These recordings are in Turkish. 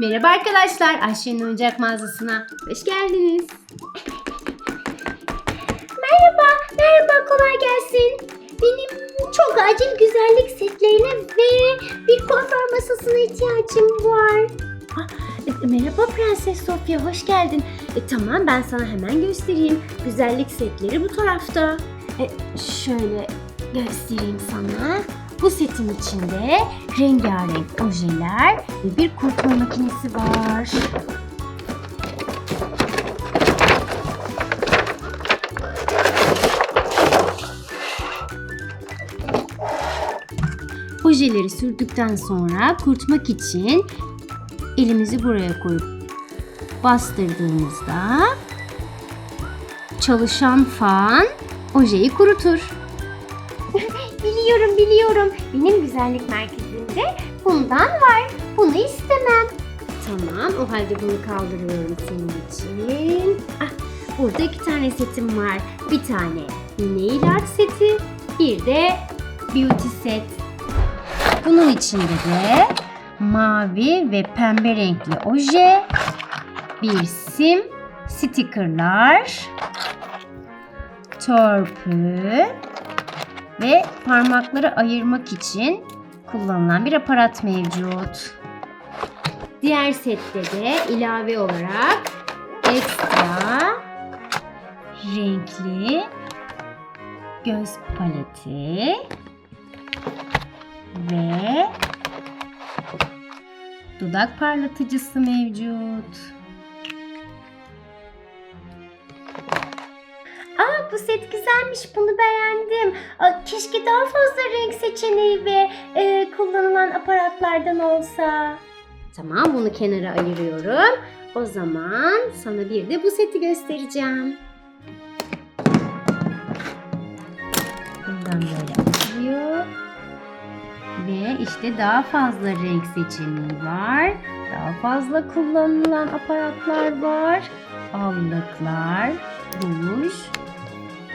Merhaba arkadaşlar, Ayşe'nin oyuncak mağazasına hoş geldiniz. Merhaba, merhaba kolay gelsin. Benim çok acil güzellik setlerine ve bir kuaför masasına ihtiyacım var. E, Merhaba Prenses Sofya, hoş geldin. E, tamam, ben sana hemen göstereyim. Güzellik setleri bu tarafta. E, şöyle göstereyim sana. Bu setin içinde rengarenk ojeler ve bir kurutma makinesi var. Ojeleri sürdükten sonra kurutmak için elimizi buraya koyup bastırdığımızda çalışan fan ojeyi kurutur. Biliyorum biliyorum. Benim güzellik merkezinde bundan var. Bunu istemem. Tamam, o halde bunu kaldırıyorum senin için. Ah, burada iki tane setim var. Bir tane nail art seti, bir de beauty set. Bunun içinde de mavi ve pembe renkli oje, bir sim, stickerlar, törpü ve parmakları ayırmak için kullanılan bir aparat mevcut. Diğer sette de ilave olarak ekstra renkli göz paleti ve dudak parlatıcısı mevcut. Bu set güzelmiş. Bunu beğendim. Aa, keşke daha fazla renk seçeneği ve e, kullanılan aparatlardan olsa. Tamam bunu kenara ayırıyorum. O zaman sana bir de bu seti göstereceğim. Buradan böyle açılıyor. Ve işte daha fazla renk seçeneği var. Daha fazla kullanılan aparatlar var. Allıklar, ruj.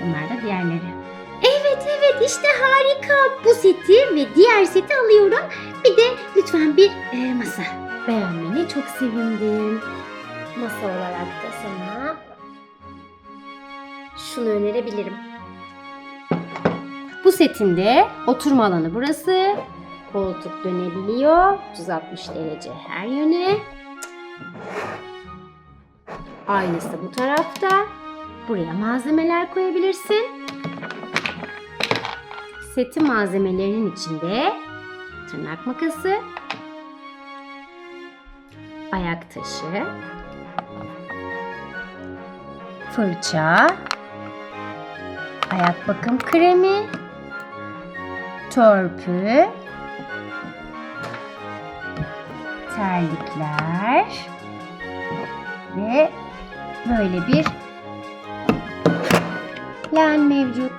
Bunlar da diğerleri. Evet evet işte harika. Bu seti ve diğer seti alıyorum. Bir de lütfen bir e, masa. Beğenmene çok sevindim. Masa olarak da sana. Şunu önerebilirim. Bu setinde oturma alanı burası. Koltuk dönebiliyor. 360 derece her yöne. Aynısı bu tarafta. Buraya malzemeler koyabilirsin. Setin malzemelerinin içinde tırnak makası, ayak taşı, fırça, ayak bakım kremi, törpü, terlikler ve böyle bir len mevcut.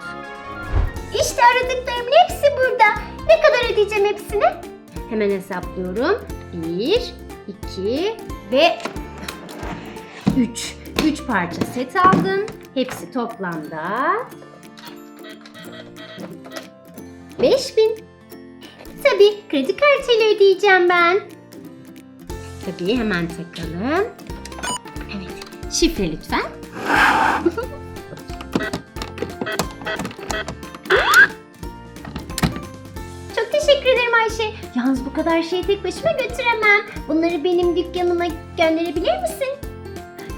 İşte aradıklarımın hepsi burada. Ne kadar ödeyeceğim hepsini? Hemen hesaplıyorum. Bir, iki ve üç. Üç parça set aldın. Hepsi toplamda 5000. Tabii kredi kartıyla ödeyeceğim ben. Tabii hemen takalım. Evet. Şifre lütfen. Çok teşekkür ederim Ayşe. Yalnız bu kadar şeyi tek başıma götüremem. Bunları benim dükkanıma gönderebilir misin?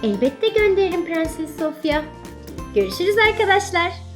Elbette gönderirim Prenses Sofya. Görüşürüz arkadaşlar.